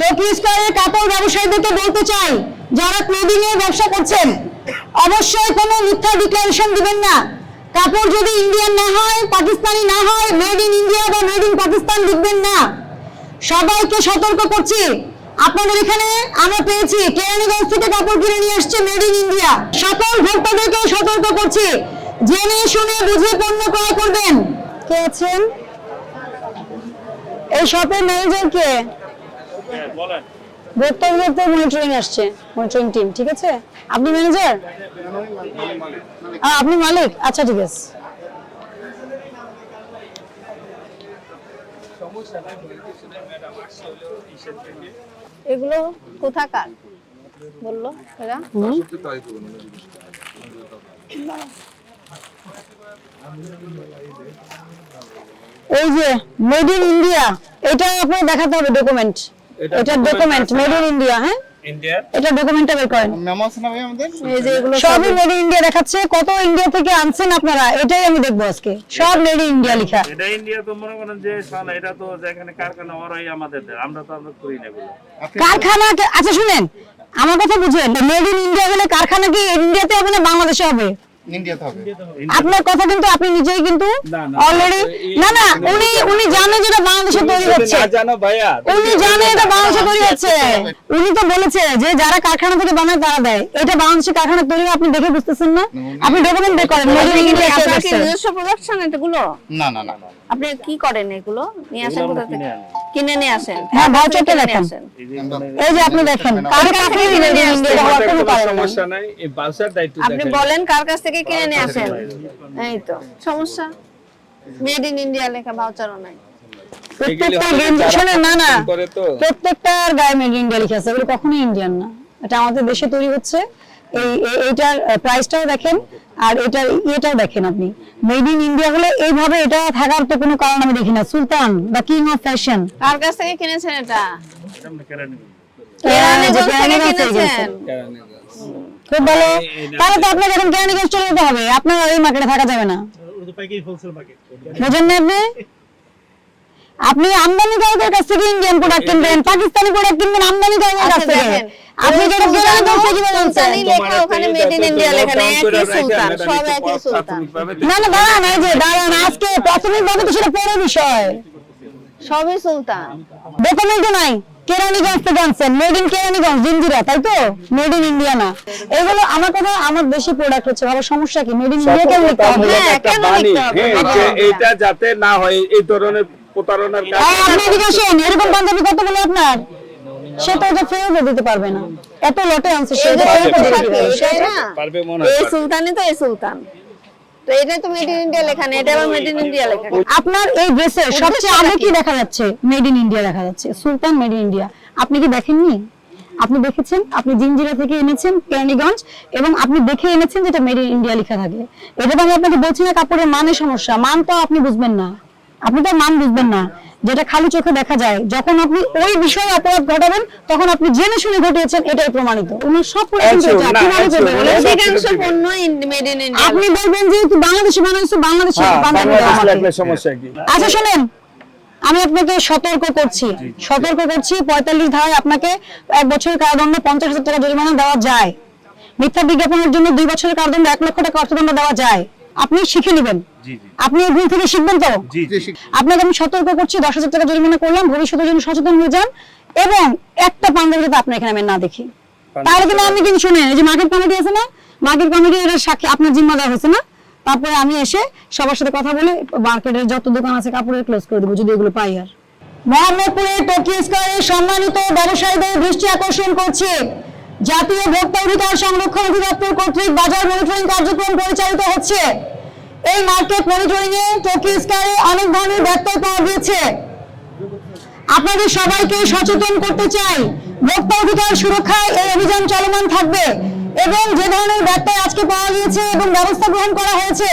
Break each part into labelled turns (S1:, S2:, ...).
S1: Tokyo স্কয়ারের কাপড় ব্যবসায়ীদেরকে বলতে চাই, যারা ক্লোদিং এর ব্যবসা করছেন, অবশ্যই কোনো মিথ্যা ডিক্লারেশন দিবেন না। কাপড় যদি ইন্ডিয়ান না হয় পাকিস্তানি না হয় মেড ইন ইন্ডিয়া বা মেড ইন পাকিস্তান লিখবেন না। সবাইকে সতর্ক করছি। আপনাদের এখানে আমরা পেয়েছি, কেরানীগঞ্জ থেকে কাপড় কিনে নিয়ে আসছে মেড ইন ইন্ডিয়া সকল ভোক্তাদেরকে সতর্ক করছি। জেনে শুনে বুঝে পণ্য ক্রয় করবেন। কে আছেন? এই শপের ম্যানেজার কে? ভোক্তা অধিদপ্তর মনিটরিং আসছে মনিটরিং টিম ঠিক আছে? আপনি ম্যানেজার আপনি মালিক? আচ্ছা ঠিক আছে।
S2: এগুলো কোথাকার? বলল এরা?
S1: এই যে মেড ইন ইন্ডিয়া এটা আপনার দেখাতে হবে ডকুমেন্ট
S3: এটা
S1: ডকুমেন্ট মেড ইন ইন্ডিয়া হ্যাঁ?
S3: ইন্ডিয়ার
S1: এটা ডকুমেন্টটা বের করেন।
S4: মেমো আছে না ভাই আমাদের?
S2: এই যে এগুলো
S1: সবই মেড ইন ইন্ডিয়া দেখাচ্ছে। কত ইন্ডিয়া থেকে আনছেন আপনারা? এটাই আমি দেখব আজকে। সব মেড ইন ইন্ডিয়া লেখা।
S3: এটা ইন্ডিয়া তো মনে করেন যে এটা তো যেখানে কারখানা ওরাই আমাদের আমরা তো আমরা করি না এগুলো।
S1: কারখানা আচ্ছা শুনেন। আমার কথা বুঝেন মেড ইন ইন্ডিয়া গেলে কারখানা কি ইন্ডিয়াতে হবে না বাংলাদেশে হবে?
S4: ইন্ডিয়াতে হবে।
S1: আপনার কথা কিন্তু আপনি নিজেই কিন্তু
S3: না, না,
S1: অলরেডি না না উনি উনি জানে যেটা বাংলাদেশে তৈরি হচ্ছে
S3: না জানো ভাইয়া
S1: উনি জানে এটা বাংলাদেশে তৈরি হচ্ছে। উনি তো বলেছে যে যারা কারখানা থেকে বানায় তারা দেয়। এটা বাংলাদেশে কারখানা তৈরি আপনি দেখে বুঝতেছেন না? আপনি ডকুমেন্ট বের করেন মেড ইন ইন্ডিয়া
S2: আপনার কি নিজস্ব প্রোডাকশন এগুলো?
S4: না না না
S2: আপনি কি করেন এগুলো? নিয়ে আসেন কোথা থেকে?
S3: কিনে
S2: নিয়ে আসেন।
S1: হ্যাঁ, voucher
S2: কিনে নিয়ে আসেন।
S3: এই যে
S1: আপনি দেখেন কার কাছ থেকে কোনো কারণ নেই।
S3: সমস্যা নাই এই বালসারটা একটু
S2: আপনি বলেন কার কাছ থেকে কিনে নিয়ে আসেন। এই তো সমস্যা? মেড ইন ইন্ডিয়া লেখা ভাউচারও নাই।
S1: প্রত্যেকটা গেঞ্জি শোনেন না না। প্রত্যেকটার গায়ে মেড ইন ইন্ডিয়া লেখা আছে এগুলো কখনোই ইন্ডিয়ান না। এটা আমাদের দেশে তৈরি হচ্ছে। এই এইটার প্রাইসটাও দেখেন আর এটার ইয়েটাও দেখেন আপনি। মেড ইন ইন্ডিয়া হলে এইভাবে এটা থাকার তো কোনো কারণ আমি দেখি না। সুলতান বা কিং অফ ফ্যাশন
S2: কার কাছ থেকে কিনেছেন এটা? থেকে
S1: খুব ভালো। তাহলে তো কেরানীগঞ্জ চলে যেতে হবে। আপনার ওই মার্কেটে থাকা যাবে না। আপনি আপনি আমদানিকারকের কাছ থেকে ইন্ডিয়ান প্রোডাক্ট কিনবেন পাকিস্তানি প্রোডাক্ট কিনবেন আমদানিকারকের কাছ
S2: আচ্ছা
S1: থেকে।
S2: দেখেন।
S1: আপনি যেটা কেরানীগঞ্জ
S2: সুলতানি লেখা ওখানে মেড ইন ইন্ডিয়া লেখা নেই একই সুলতান সব একই সুলতান।
S1: না না দাঁড়ান এই যে দাঁড়ান আজকে প্রাথমিক ভাবে তো সেটা পরে বিষয়।
S2: সবই সুলতান।
S1: ডকুমেন্টও নাই কেরানীগঞ্জ থেকে আনছেন মেড ইন কেরানীগঞ্জ জিঞ্জিরা তাই তো? মেড ইন ইন্ডিয়া না। এগুলো আমার কথা আমার দেশি প্রোডাক্ট হচ্ছে ভাবে সমস্যা কি? মেড ইন ইন্ডিয়া কেন লিখতে হবে?
S2: হ্যাঁ, কেন লিখতে হবে?
S3: হ্যাঁ,
S2: হ্যাঁ,
S3: যাতে না হয় এই ধরনের প্রতারণার কাজ
S1: আপনি এদিকে আসেন এরকম পাঞ্জাবি কত বলে আপনার? সে তো এটা ফেরত দিতে পারবে না। এত লটে আনছে সে এটা দিতে পারবে। না।
S3: পারবে মনে হয়।
S2: এই সুলতানই তো এই সুলতান। তো এটাই তো মেড ইন ইন্ডিয়া লেখা এটা আবার মেড ইন ইন্ডিয়া লেখা।
S1: আপনার এই ড্রেসে সবচেয়ে আগে কি দেখা যাচ্ছে? মেড ইন ইন্ডিয়া দেখা যাচ্ছে। সুলতান মেড ইন ইন্ডিয়া আপনি কি দেখেননি? আপনি দেখেছেন? আপনি জিঞ্জিরা থেকে এনেছেন কেরানীগঞ্জ এবং আপনি দেখে এনেছেন যেটা মেড ইন ইন্ডিয়া লেখা থাকে। এটা তো আমি আপনাকে বলছি না কাপড়ের মানের সমস্যা। মান তো আপনি বুঝবেন না। আপনি তো মান বুঝবেন না। যেটা খালি চোখে দেখা যায় যখন আপনি ওই বিষয়ে অপরাধ ঘটাবেন তখন আপনি জেনে শুনে ঘটিয়েছেন এটাই প্রমাণিত। উনি সব
S3: আচ্ছা,
S1: আপনি বলবেন যে বাংলাদেশে বানাইছো বাংলাদেশে
S3: হ্যাঁ,
S1: আচ্ছা শুনেন আমি আপনাকে সতর্ক করছি। সতর্ক করছি পঁয়তাল্লিশ ধারায় আপনাকে এক বছরের কারাদণ্ড পঞ্চাশ হাজার টাকা জরিমানা দেওয়া যায়। মিথ্যা বিজ্ঞাপনের জন্য দুই বছরের কারাদণ্ড এক লক্ষ টাকা অর্থদণ্ড দেওয়া যায়। আপনি শিখে নেবেন। আপনি এই ভুল থেকে শিখবেন তো আপনাকে আমি সতর্ক করছি দশ হাজার টাকা জরিমানা করলাম ভবিষ্যতের জন্য সচেতন হয়ে যান এবং একটা পাঞ্জাবি যাতে আপনার এখানে আমি না দেখি। তাহলে কিন্তু আপনি কিন্তু শুনেন এই যে মার্কেট কমিটি আছে না মার্কেট কমিটি এর সাক্ষী আপনার জিম্মাদার হয়েছে না? তারপরে আমি এসে সবার সাথে কথা বলে মার্কেটের যত দোকান আছে কাপড়ের ক্লোজ করে দেবো যদি এগুলো পাই আর। মোহাম্মদপুরে টোকিও স্কয়ারের সম্মানিত ব্যবসায়ীদের দৃষ্টি আকর্ষণ করছে। জাতীয় ভোক্তা অধিকার সংরক্ষণ অধিদপ্তর কর্তৃক বাজার মনিটরিং কার্যক্রম পরিচালিত হচ্ছে। এই মার্কেট মনিটরিং এ টোকিও অনেক ধরনের ব্যত্যয় পাওয়া গিয়েছে। আপনাদের সবাইকে সচেতন করতে চাই, ভোক্তা অধিকার সুরক্ষায় এই অভিযান চলমান থাকবে এবং যে ধরনের ব্যত্যয় আজকে পাওয়া গিয়েছে এবং ব্যবস্থা গ্রহণ করা হয়েছে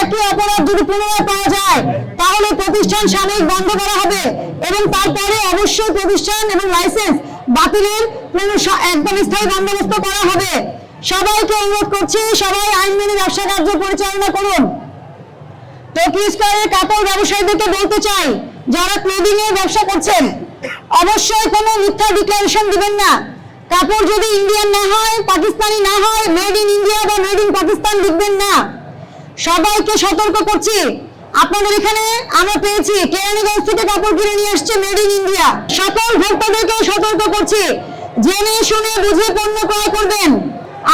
S1: একই অপরাধ যদি পুনরায় পাওয়া যায়, তাহলে প্রতিষ্ঠান সাময়িক বন্ধ করা হবে এবং তারপরে অবশ্যই প্রতিষ্ঠান এবং লাইসেন্স বাতিলের একদম স্থায়ী বন্দোবস্ত করা হবে। সবাইকে অনুরোধ করছি, সবাই আইন মেনে ব্যবসা কার্য পরিচালনা করুন। টোকিও স্কয়ারের কাপড় ব্যবসায়ীদেরকে বলতে চাই, যারা ক্লোদিং এর ব্যবসা করছেন, অবশ্যই কোনো মিথ্যা ডিক্লারেশন দিবেন না। কাপড় যদি ইন্ডিয়ান না হয়, পাকিস্তানি না হয় মেড ইন ইন্ডিয়া বা মেড ইন পাকিস্তান লিখবেন না। সবাইকে সতর্ক করছি আপনাদের এখানে আমরা পেয়েছি কেরানীগঞ্জ থেকে কাপড় কিনে নিয়ে আসছে মেড ইন ইন্ডিয়া সকল ভোক্তাদেরকে সতর্ক করছি। জেনে শুনে বুঝে পণ্য ক্রয় করবেন।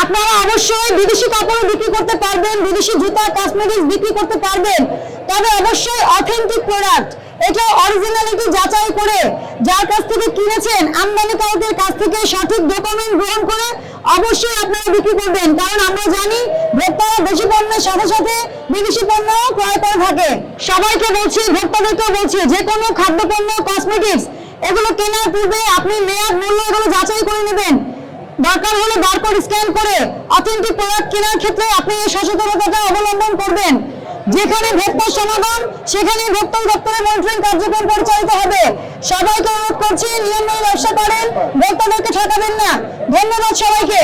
S1: আপনারা অবশ্যই বিদেশি কাপড় বিক্রি করতে পারবেন, বিদেশি জুতা কসমেটিক্স বিক্রি করতে পারবেন। তবে অবশ্যই অথেন্টিক প্রোডাক্ট এটা অরিজিনালিটি যাচাই করে যার কাছ থেকে কিনেছেন আমদানিকারকের কাছ থেকে সঠিক ডকুমেন্ট গ্রহণ করে অবশ্যই আপনারা বিক্রি করবেন। কারণ আমরা জানি ভোক্তারা দেশি পণ্যের সাথে সাথে বিদেশি পণ্য ক্রয় করে থাকে। সবাইকে বলছি, ভোক্তাদেরকেও বলছি, যে কোনো খাদ্যপণ্য কসমেটিক্স এগুলো কেনার পূর্বে আপনি মেয়াদ মূল্য এগুলো যাচাই করে নেবেন। দরকার হলে বারকোড স্ক্যান করে অথেন্টিক প্রোডাক্ট কেনার ক্ষেত্রে আপনি এই সচেতনতাটা অবলম্বন করবেন। যেখানে ভক্ত সমাগম সেখানে ভক্ত দপ্তরের মনিটরিং কার্যক্রম পরিচালিত হবে। সবাইকে অনুরোধ করছি, নিয়ম মেনে ব্যবসা করেন ভোক্তাদেরকে ঠকাবেন না। ধন্যবাদ সবাইকে।